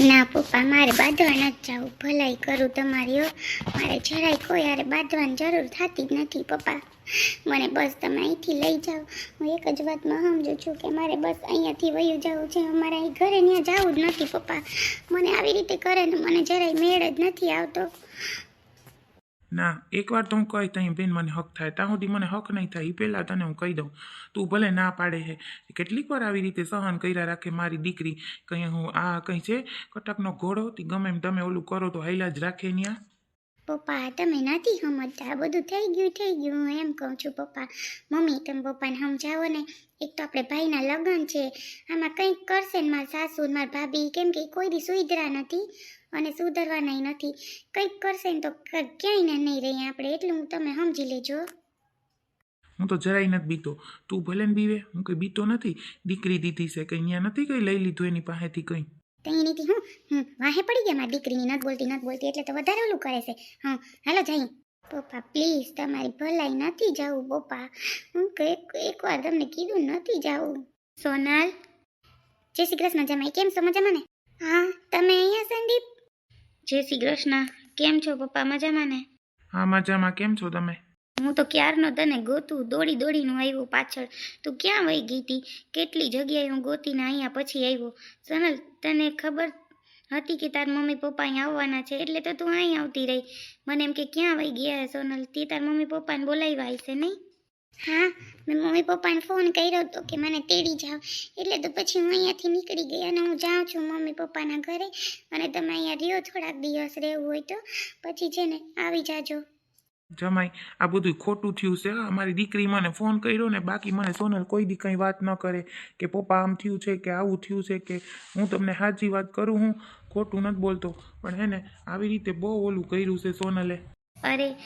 ના પપ્પા, મારે બાંધવા નથી જવું ભલાઈ કરું તમારી મારે જરાય કોઈ યારે બાંધવાની જરૂર થતી જ નથી, પપ્પા. મને બસ તમે અહીંથી લઈ જાઓ. હું એક જ વાતમાં સમજુ છું કે મારે બસ અહીંયાથી વયું જવું છે. અમારે અહીં ઘરે ત્યાં જવું જ નથી, પપ્પા. મને આવી રીતે કરે ને મને જરાય મેળ જ નથી આવતો. ના, એકવાર તો હું કહી તહીં બેન મને હક થાય. ત્યાં સુધી મને હક નહીં થાય એ પહેલાં તને હું કહી દઉં. તું ભલે ના પાડે છે કેટલીક વાર આવી રીતે સહન કર્યા રાખે મારી દીકરી. કંઈ હું આ કંઈ છે? કટકનો ઘોડો? તે ગમે એમ તમે ઓલું કરો તો હૈલા જ રાખે ત્યાં પપ્પા તમે નથી સમજતા. બધું થઈ ગયું થઈ ગયું. હું એમ કહું છું, પપ્પા, મમ્મી, તમે પપ્પાને સમજાવો ને. એક તો આપણે ભાઈના લગ્ન છે. આમાં કંઈક કરશે ને મારા સાસુ મારા ભાભી. કેમ કે કોઈ દી સુધરા નથી. અને સુધરવાનાય નથી. કંઈક કરશે ને તો ક્યાંય ના નહીં રહી આપણે. એટલું હું તમે સમજી લેજો. હું તો જરાય નથી બીતો. તું ભલે ને બીવે હું કંઈ બીતો નથી. દીકરી દીધી છે કંઈ અહીંયા નથી કંઈ લઈ લીધું એની પાસેથી કંઈ? કંઈ નથી હું હું વાહે પડી ગયા મારી દીકરીની નથી બોલતી નથી બોલતી એટલે તો વધારે ઓલું કરે છે. હા હાલો જઈએ. પપ્પા પ્લીઝ તમારી ભલાઈ નથી જવું પપ્પા. હું કે એકવાર તમને કીધું નથી જવું. સોનલ જય શ્રી કૃષ્ણ જમાઈ. કેમ છો? મજામાં ને? હા તમે અહીંયા સંદીપ? જય શ્રી કૃષ્ણ. કેમ છો પપ્પા? મજામાં ને? હા મજામાં. કેમ છો તમે? હું તો ક્યારનો તને ગોતું દોડી દોડીને આવ્યું પાછળ. તું ક્યાં વહી ગઈ હતી કેટલી જગ્યાએ હું ગોતીને અહીંયા પછી આવ્યો? સોનલ તને ખબર હતી કે તાર મમ્મી પપ્પા અહીંયા આવવાના છે? એટલે તો તું અહીં આવતી રહી. મને એમ કે ક્યાં વહી ગયા સોનલ? તે તાર મમ્મી પપ્પાને બોલાવ્યા હશે નહીં? હા, મેં મમ્મી પપ્પાને ફોન કર્યો હતો કે મને તેડી જાઓ. એટલે તો પછી હું અહીંયાથી નીકળી ગઈ અને હું જાઉં છું મમ્મી પપ્પાના ઘરે. અને તમે અહીંયા રહ્યો થોડાક દિવસ રહેવું હોય તો પછી છે ને આવી જાજો. જમાઈ, આ બધું ખોટું થયું છે. હા, મારી દીકરી મને ફોન કર્યો ને બાકી મને સોનલ કોઈ દી કંઈ વાત ન કરે કે પપ્પા આમ થયું છે કે આવું થયું છે કે હું તમને સાચી વાત કરું હું? ખોટું નથી બોલતો. પણ હે ને, આવી રીતે બહુ ઓલું કર્યું છે સોનલે. અરે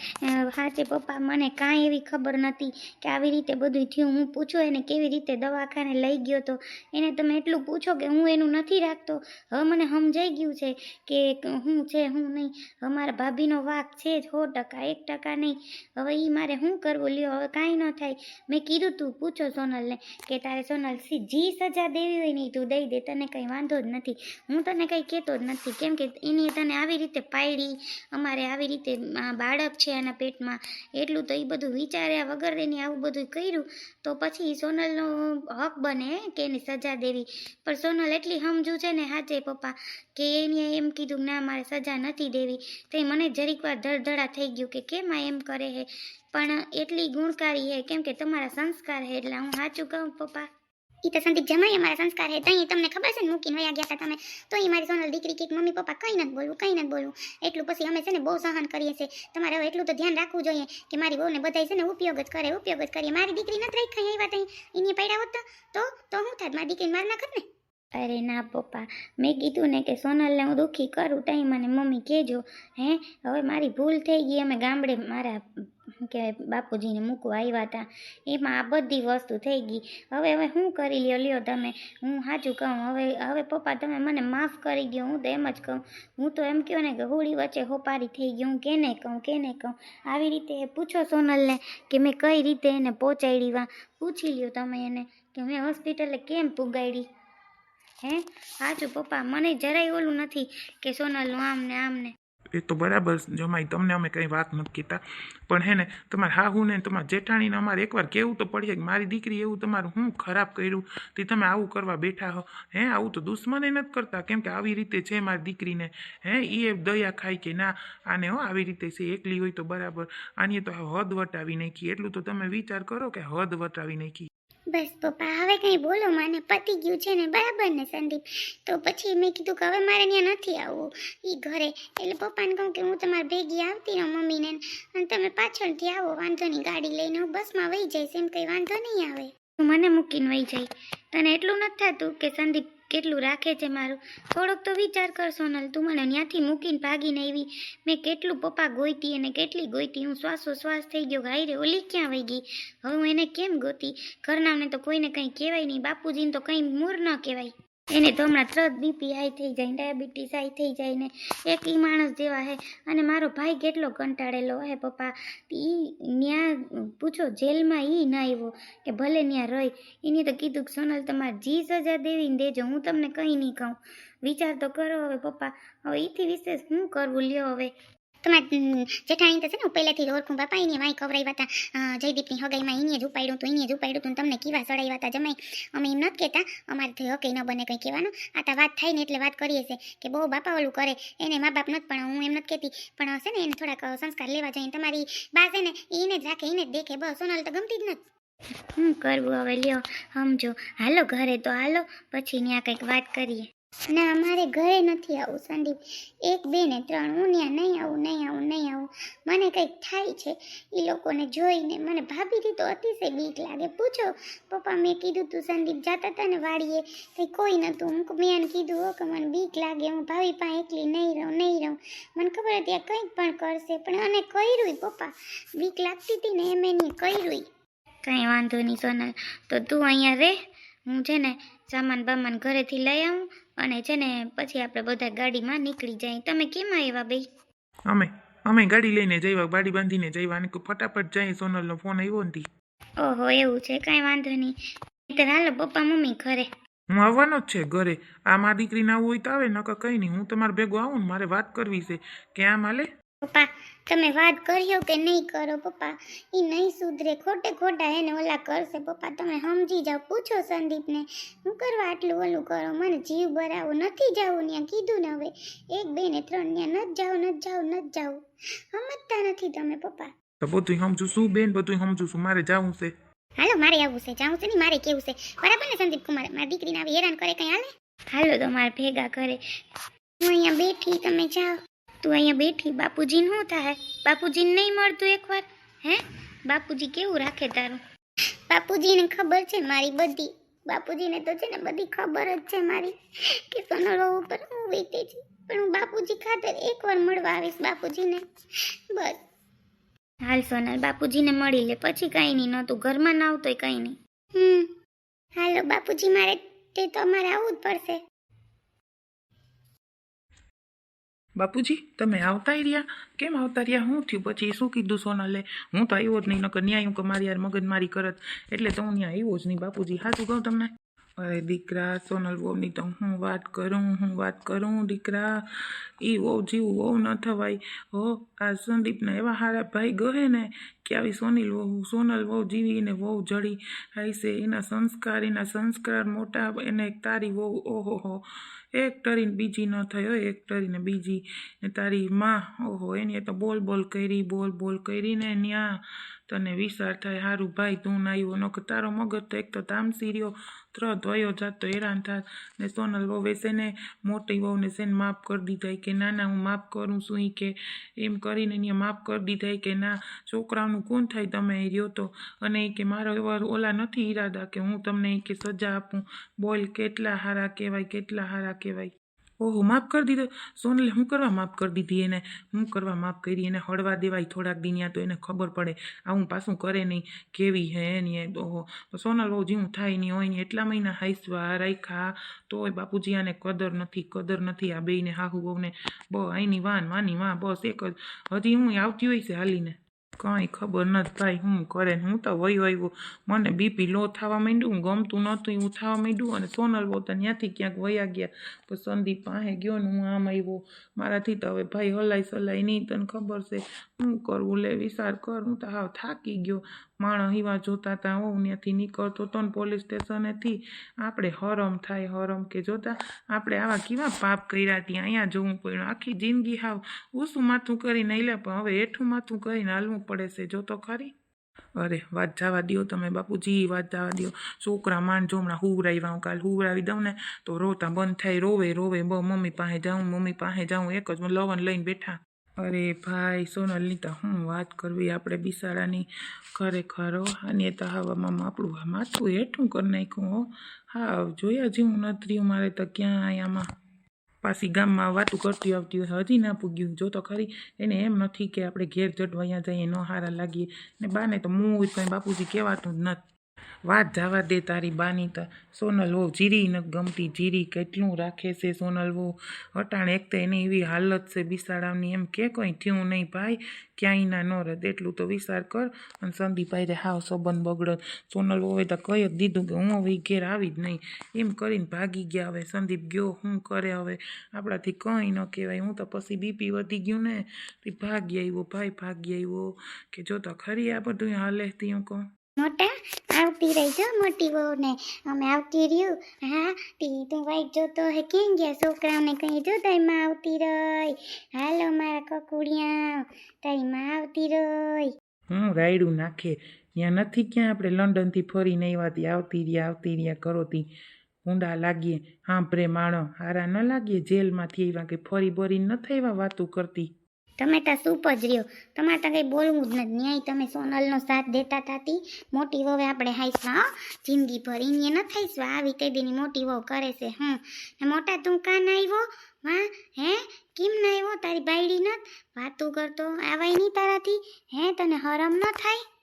હાચે પપ્પા, મને કાંઈ એવી ખબર નથી કે આવી રીતે બધું થયું. હું પૂછો એને કેવી રીતે દવાખાને લઈ ગયો તો. એને તમે એટલું પૂછો કે હું એનું નથી રાખતો. હવે મને સમજાઈ ગયું છે કે હું છે, હું નહીં. અમારા ભાભીનો વાક છે જ સો ટકા, એક ટકા નહીં. હવે એ મારે શું કરવું? લ્યો, હવે કાંઈ ન થાય. મેં કીધું તું, પૂછો સોનલને કે તારે સોનલ જી સજા દેવી હોય ને ઈ તું દઈ દે, તને કંઈ વાંધો જ નથી. હું તને કંઈ કહેતો જ નથી. કેમ કે એની તને આવી રીતે પાયડી, અમારે આવી રીતે બાળક છે એના પેટમાં એટલું તો એ બધું વિચાર્યા વગર એની આવું બધું કર્યું, તો પછી સોનલનો હક બને કે એની સજા દેવી. પણ સોનલ એટલી સમજુ છે ને, હાચે પપ્પા, કે એને એમ કીધું ના, મારે સજા નથી દેવી. તો મને જરીક વાર ધડધડા થઈ ગયું કે કેમ આ એમ કરે છે પણ એટલી ગુણકારી છે કેમ કે તમારા સંસ્કાર છે એટલે હું સાચું કહું પપ્પા. ઈ તો સંદીપ જમાઈ અમારા સંસ્કાર હે તઈ તમને ખબર છે ને મૂકીને વયા ગયા હતા તમે? તો એ મારી સોનલ દીકરી કે મમ્મી, પપ્પા, કંઈ નથી બોલવું, કંઈ નથી બોલવું. એટલું પછી અમે છે ને બહુ સહન કરીએ છીએ. તમારે હવે એટલું તો ધ્યાન રાખવું જોઈએ કે મારી બહુને બધાય છે ને ઉપયોગ જ કરે, ઉપયોગ જ કરીએ. મારી દીકરી નથી રહી ખાઈ આવ્યા તઈ? એની પૈડા હોત તો તો હું થાત? મારી દીકરીને માર નાખત ને? અરે ના પપ્પા, મેં કીધું ને કે સોનલને હું દુઃખી કરું તઈ મને મમ્મી કહેજો, હે? હવે મારી ભૂલ થઈ ગઈ, અમે ગામડે મારા કે બાપુજીને મૂકવા આવ્યા હતા એમાં આ બધી વસ્તુ થઈ ગઈ. હવે હવે શું કરી લ્યો લ્યો તમે. હું સાચું કહું, હવે હવે પપ્પા તમે મને માફ કરી દો હું તો એમ જ કહું. હું તો એમ કહો ને કે હોળી વચ્ચે હોપારી થઈ ગઈ, હું કેને કહું કેને કહું? આવી રીતે પૂછો સોનલને કે મેં કઈ રીતે એને પહોંચાડી વા. પૂછી લ્યો તમે એને કે મેં હોસ્પિટલે કેમ પુગાડી હે? સાચું પપ્પા, મને જરાય ઓલું નથી કે સોનલનું આમ ને આમ ને એ તો બરાબર જમાઈ, તમને અમે કંઈ વાત નથી કહેતા પણ હે ને, તમારે હાહુ ને તમારા જેઠાણીને અમારે એકવાર કહેવું તો પડશે કે મારી દીકરી એવું તમારું હું ખરાબ કર્યું, તે તમે આવું કરવા બેઠા હો. હે, આવું તો દુશ્મને નથી કરતા, કેમ કે આવી રીતે છે મારી દીકરીને. હે એ દયા ખાય કે ના, આને હો આવી રીતે છે, એકલી હોય તો બરાબર. આની તો હદ વટાવી નાખી, એટલું તો તમે વિચાર કરો કે હદ વટાવી નાખી. બસ પપ્પા, હવે કંઈ બોલો, મને પતી ગયું છે ને, બરાબર ને, સંદીપ? તો પછી મેં કીધું કે હવે મારે ત્યાં નથી આવવું. એ ઘરે. એટલે પપ્પાને કહું કે હું તમારી ભેગી આવતી રહું મમ્મીને. અને તમે પાછળથી આવો, વાંધો નહીં, ગાડી લઈને હું બસમાં વહી જઈશ, એમ કંઈ વાંધો નહીં આવે. મને મૂકીને વહી જાય. તને એટલું નથી થતું કે સંદીપ કેટલું રાખે છે મારું? થોડોક તો વિચાર કર સોનલ તું મને ત્યાંથી મૂકીને ભાગીને આવી. મેં કેટલું પપ્પા ગોઈતી અને કેટલી ગોઈતી, હું શ્વાસોશ્વાસ થઈ ગયો ગાઈ રે, ઓલી ક્યાં વહી ગઈ? હવે હું એને કેમ ગોતી? ઘરનામને તો કોઈને કંઈ કહેવાય નહીં, બાપુજીને તો કંઈ મૂર ન કહેવાય. એને તો હમણાં તરત બીપી હાઈ થઈ જાય ડાયાબિટીસ હાઈ થઈ જાય ને એક ઈ માણસ જેવા હે. અને મારો ભાઈ કેટલો કંટાળેલો હે પપ્પા. ઈ ન્યા પૂછો જેલમાં ઈ ના આવ્યો કે ભલે ન્યા રહી. એને તો કીધું કે સોનલ તમારે જી સજા દેવીને દેજો, હું તમને કંઈ નહીં કહું. વિચાર તો કરો હવે પપ્પા. હવે ઈથી વિશે શું કરવું લ્યો હવે? તમારે જેઠાણી તો છે ને, હું પહેલેથી ઓળખું બાપા, એને વાંઈ ખવડાવ્યા હતા. જયદીપની હગાઈમાં એને જ ઉપાડ્યું તું એને જ ઉપાડ્યું હતું તમને કીવા સડાવ્યા હતા જમાઈ. અમે એમ નથી કહેતા, અમારે થઈ હકે ન બને કંઈ કહેવાનું. આ તો વાત થાય ને એટલે વાત કરીએ છે કે બહુ બાપા ઓલું કરે, એને મા બાપ નથી પણ હું એમ નથી કહેતી. પણ છે ને, એને થોડાક સંસ્કાર લેવા જોઈએ તમારી બા છે ને એને જ રાખે એને જ દેખે, બસ સોનલ તો ગમતી જ નથી શું કરવું હવે, લ્યો, સમજો. હાલો ઘરે તો હાલો, પછી ત્યાં કંઈક વાત કરીએ. ના અમારે ઘરે નથી આવું, સંદીપ. એક, બે ને ત્રણ, હું ત્યાં નહીં આવું નહીં આવું નહીં આવું. મને કંઈક થાય છે એ લોકોને જોઈને મને ભાભીથી તો અતિશય બીક લાગે. પૂછો, પપ્પા, મેં કીધું તું સંદીપ જાતા હતા ને વાડીએ, કંઈ કોઈ નહોતું. હું મેં કીધું, હો, કે મને બીક લાગે, હું ભાભી પાસે એકલી નહીં રહું નહીં રહું. મને ખબર હતી આ કંઈક પણ કરશે, પણ અને કર્યું પપ્પા. બીક લાગતી હતી ને એમ એને કર્યું કંઈ વાંધો નહીં, સોનલ. તો તું અહીંયા રહે હું છે ને સામાન બામાન ઘરેથી લઈ આવું અને છે ને પછી આપણે બધા ગાડીમાં નીકળી જાય. તમે કેમ આવ્યા ભાઈ અમે અમે ગાડી લઈને જઈવા ગાડી બાંધીને જઈવા અને ફટાફટ જાય સોનલનો ફોન આવ્યો નથી ઓહો એવું છે? કાંઈ વાંધો નહીં. નહીંતર હાલો પપ્પા મમ્મી ઘરે. હું આવવાનો જ છે ઘરે. આ મારી દીકરીને આવું હોય તો આવે નકર કંઈ નહીં. હું તમારે ભેગો આવું ને મારે વાત કરવી છે. કે આમ હાલે? પપ્પા તમે વાત કર્યો કે નહીં કરો પપ્પા? એ નહીં સુધરે. ખોટે ખોટા એને ઓલા કરશે. પપ્પા તમે સમજી જાઓ. પૂછો સંદીપને હું કરવા આટલું ઓલું કરો? મને જીવ બરાવો. નથી જવું ત્યાં કીધું ને હવે. એક બે ને ત્રણ ત્યાં ન જાઓ ન જાઓ ન જાઓ. સમજતા નથી તમે પપ્પા. બધું સમજુ છું બેન બધું સમજુ છું. મારે જવું છે. હાલો મારે આવવું છે. જવું છે ને? મારે કેવું છે? બરાબર ને સંદીપ કુમાર? મારી દીકરીને આવી હેરાન કરે કઈ હાલે? હાલો તો મારે ભેગા કરે હું અહીંયા બેઠી તમે જાઓ. તું અહીંયા બેઠી, બાપુજીને શું થાય? બાપુજીને નહીં મળતું એકવાર, હે? બાપુજી કેવું રાખે તારું? બાપુજીને ખબર છે મારી બધી. બાપુજીને તો છે ને બધી ખબર જ છે મારી કે સોનલો ઉપર હું વીતે છે. પણ હું બાપુજી ખાતર એકવાર મળવા આવીશ બાપુજીને. બસ. હાલ સોનલ, બાપુજીને મળી લે. પછી કાંઈ નહીં નહોતું ઘરમાં ના આવતોય કાંઈ નહીં. હમ. હાલો બાપુજી, મારે તે તો અમારે આવવું જ પડશે. બાપુજી, તમે આવતા રહ્યા? કેમ આવતા રહ્યા? શું થયું? પછી શું કીધું સોનલે હું તો આવ્યો જ નહીં, નકર ન્યાય હું કે મારી યાર મગજમારી કરત. એટલે તો હું ત્યાં આવ્યો જ નહીં, બાપુજી. સાચું કહું તમને? અરે દીકરા, સોનલ વહુની તો હું વાત કરું, હું વાત કરું દીકરા. એ વહુ જીવું વહુ ન થવાય. હો, આ સંદીપના એવા હારા ભાઈ ગહે ને કે આવી સોનીલ વહુ, સોનલ વહુ જીવીને વહુ જડી આઈસે એના સંસ્કાર એના સંસ્કાર મોટા એને તારી વહુ, ઓહો હો. એક ટરીને બીજી ન થઈ હોય, એક ટરીને બીજી. ને તારી માં, ઓહો, એની તો બોલ બોલ કરી, બોલ બોલ કરીને ન્યા તને વિસાર થાય હારું ભાઈ તું નાયું નક તારો મગજ તો એક તો તામસી રહ્યો વયો જાતો હેરાન થાત ને સોનલ વહુએ ને મોટી વહુને છે માફ કરી દીધા કે ના ના હું માફ કરું છું કે એમ કરીને એને માફ કરી દીધા કે ના છોકરાનું કોણ થાય તમે રહ્યો તો અને એ કે મારો એવા ઓલા નથી ઈરાદા કે હું તમને એ કે સજા આપું બોલ કેટલા હારા કહેવાય કેટલા હારા કહેવાય ઓહો, માફ કરી દીધો. સોનલે, હું કરવા માફ કરી દીધી એને? હું કરવા માફ કરી? એને હળવા દેવાય થોડાક દિન તો એને ખબર પડે. આવું પાછું કરે નહીં. કેવી હે એની ઓહો, તો સોનલ બહુ જીવું થાય નહીં હોય નહીં એટલા મહિના હાઈસવા રાખ્યા. તોય બાપુજી આને કદર નથી કદર નથી આ બેયને, હાહુ બહુને. બહુ આઈની વાન વાની વાં, બસ એક જ. હજી હું આવતી હોય છે હાલીને. કાંઈ ખબર નથી ભાઈ હું કરે હું તો વયો આવ્યો મને બીપી લો થવા માંડ્યું ગમતું નહોતું, એવું થવા માંડ્યું અને સોનલ બહુ તો ત્યાંથી ક્યાંક વયા ગયા. તો સંદીપ પાસે ગયો ને હું આમ આવ્યો. મારાથી તો હવે ભાઈ હલાઈ સલાઈ નહીં, તને ખબર છે. હું કરવું લે, વિચાર કર, હું તો હાવ થાકી ગયો. માણસ હિવા જોતા હતા હું ત્યાંથી નીકળતો હતો ને પોલીસ સ્ટેશનેથી આપણે હરમ થાય, હરમ કે જોતા. આપણે આવા કેવા પાપ કર્યા ત્યાં, અહીંયા જવું પડ્યું. આખી જિંદગી હાવ ઊસું માથું કરીને લે પણ હવે હેઠું માથું કરીને હાલવું પડે છે. જો તો ખરી. અરે, વાત જવા દ્યો તમે બાપુજી, વાત જવા દ્યો. છોકરા માંડ જો હમણાં હુવરાવ્યા હું કાલ હુવરાવી દઉં ને તો રોતા બંધ થાય. રોવે રોવે, બ, મમ્મી પાસે જાઉં, મમ્મી પાસે જાઉં, એક જ લવન લઈને બેઠા. અરે ભાઈ સોનલની તો હું વાત કરવી આપણે બિસાડાની? ખરેખર અને તો હવામાં આપણું માથું હેઠું કરી નાખ્યું હો. હા, જોયા જેવું નથી રહ્યું મારે તો ક્યાં આયામાં? પાછી ગામમાં વાતું કરતી આવતી હોય, હજી ના પૂગ્યું જો તો ખરી. એને એમ નથી કે આપણે ઘેર જટવાયા જઈએ, ન હારા લાગીએ. ને બાને તો મું કંઈ બાપુજી કહેવાતું જ નથી. વાત જવા દે તારી બાની તો. સોનલ વહુ જીરી ન ગમતી, જીરી કેટલું રાખે છે સોનલ વહુ અટાણે એક તો એની એવી હાલત છે બિસાડાની એમ કે કંઈ થયું નહીં ભાઈ, ક્યાંય ના ન રહે એટલું તો વિચાર કર અને સંદીપભાઈ રે હાવ સંબંધ બગડત સોનલ વહુએ તો કહી જ દીધું કે હું હવે ઘેર આવી જ નહીં. એમ કરીને ભાગી ગયા હવે. સંદીપ ગયો શું કરે હવે? આપણાથી કંઈ ન કહેવાય. હું તો પછી બીપી વધી ગયું ને. ભાગી આવ્યો, ભાઈ ભાગી આવ્યો. કે જો તો ખરી આ બધું હાલે હું કહું? મોટા આવતી રહી જો મોટી બહુને અમે આવતી રહ્યું. હા તી તું વાઈટ જોતો હે કેમ ગયા છોકરાઓને કઈ જો તારી માં આવતી રહી. હાલો મારા કકુડિયા તારી માં આવતી રહી. હું રાયડું નાખે. ત્યાં નથી ક્યાં આપણે લંડનથી ફરીને આવ્યાથી આવતી રહ્યા આવતી રહ્યા કરોતી. ઊંડા લાગીએ. હાંભરે માણો, હારા ન લાગીએ. જેલમાંથી એવા કે ફરી બરી ન થયા વાતું કરતી. ટમેટા સૂપ જ રહ્યો. તમારે કંઈ બોલવું જ નથી. ન્યાય તમે સોનલનો સાથ દેતા તાતી. મોટી વહુ આપણે હાઈસવા, હો, જિંદગી ભર એને ન થાઈસવા આવી તે દીની મોટી વહુ કરે છે. ને મોટા તું કાન આવ્યો વાહ, હે? કેમ ના આવ્યો તારી બાયડી ન વાતું કરતો, આવાય નહીં તારાથી? હે, તને હરમ ન થાય?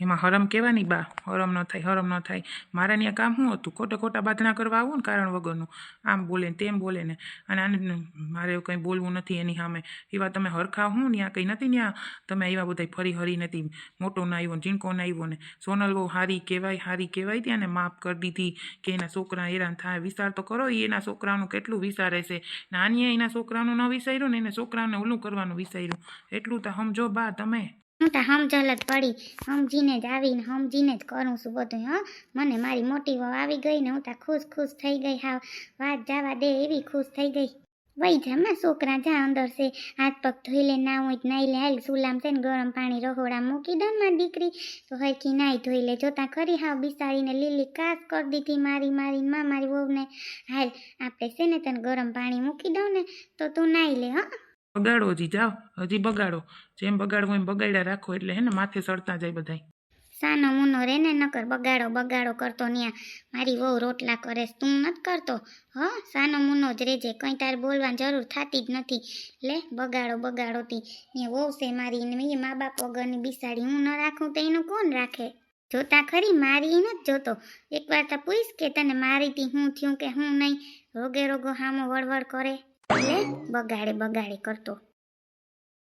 એમાં હરમ કહેવાની બા, હરમ ન થાય, હરમ ન થાય. મારા ત્યાં કામ શું હતું? ખોટા ખોટા બાધણા કરવા આવું ને કારણ વગરનું. આમ બોલે ને તેમ બોલે ને. અને આને મારે મારે કંઈ બોલવું નથી એની સામે. એવા તમે હરખા હું ત્યાં કંઈ નથી ત્યાં તમે એવા બધા ફરી હરી નથી. મોટો ના આવ્યો ને, ઝીણકો ના આવ્યો ને. સોનલ બહુ હારી કહેવાય હારી કહેવાય ત્યાં ને માફ કરી દીધી કે એના છોકરા હેરાન થાય. વિચાર તો કરો એ એના છોકરાનું કેટલું વિચારે છે. ને આની એના છોકરાનું ન વિચાર્યું ને, એને છોકરાને ઓલું કરવાનું વિચાર્યું. એટલું તો સમજો બા તમે. હું સમજલ જ પડી. સમજીને જ આવીને સમજીને જ કરું છું બધું હં. મને મારી મોટી વહુ આવી ગઈ ને હું તા ખુશ ખુશ થઈ ગઈ હા વાત જવા દે એવી ખુશ થઈ ગઈ. વહી જા માં છોકરા જા અંદર છે. હાથ પગ ધોઈ લે ના હોય નાઈ લે. હાલ સુલામ છે ને ગરમ પાણી રહોડા મૂકી દો મારી દીકરી. તો હરખી નાઈ ધોઈ લે જોતા ખરી હાવ બિસાડીને લીલી કાસ કરી દીધી મારી મારી, માં, મારી વહુને. હાલ આપણે છે ને તને ગરમ પાણી મૂકી દઉં ને તો તું નાઈ લે, હં. બગાડો હજી, જાઓ. હજી બગાડો. જેમ બગાડવું એમ બગાડ્યા રાખો એટલે હે ને માથે સડતા જાય બધાય. સાનો મુનો રે ને નકર બગાડો બગાડો કરતો ન્યા. મારી વહુ રોટલા કરે તું નથી કરતો? હ, સાનો મુનો જ રેજે. કંઈ તારે બોલવાની જરૂર થતી જ નથી. લે, બગાડો બગાડો તી. ને વહુ છે મારી ને એ મા બાપ વગરની બિસાડી. હું ન રાખું તો એનું કોણ રાખે? જોતા ખરી? મારી ઈ નથી જોતો. એકવાર તો પૂછ કે તને મારી તી હું થયું કે હું નહીં? રોગે રોગો હામો વળવળ કરે. લે બગાડે બગાડે કરતો.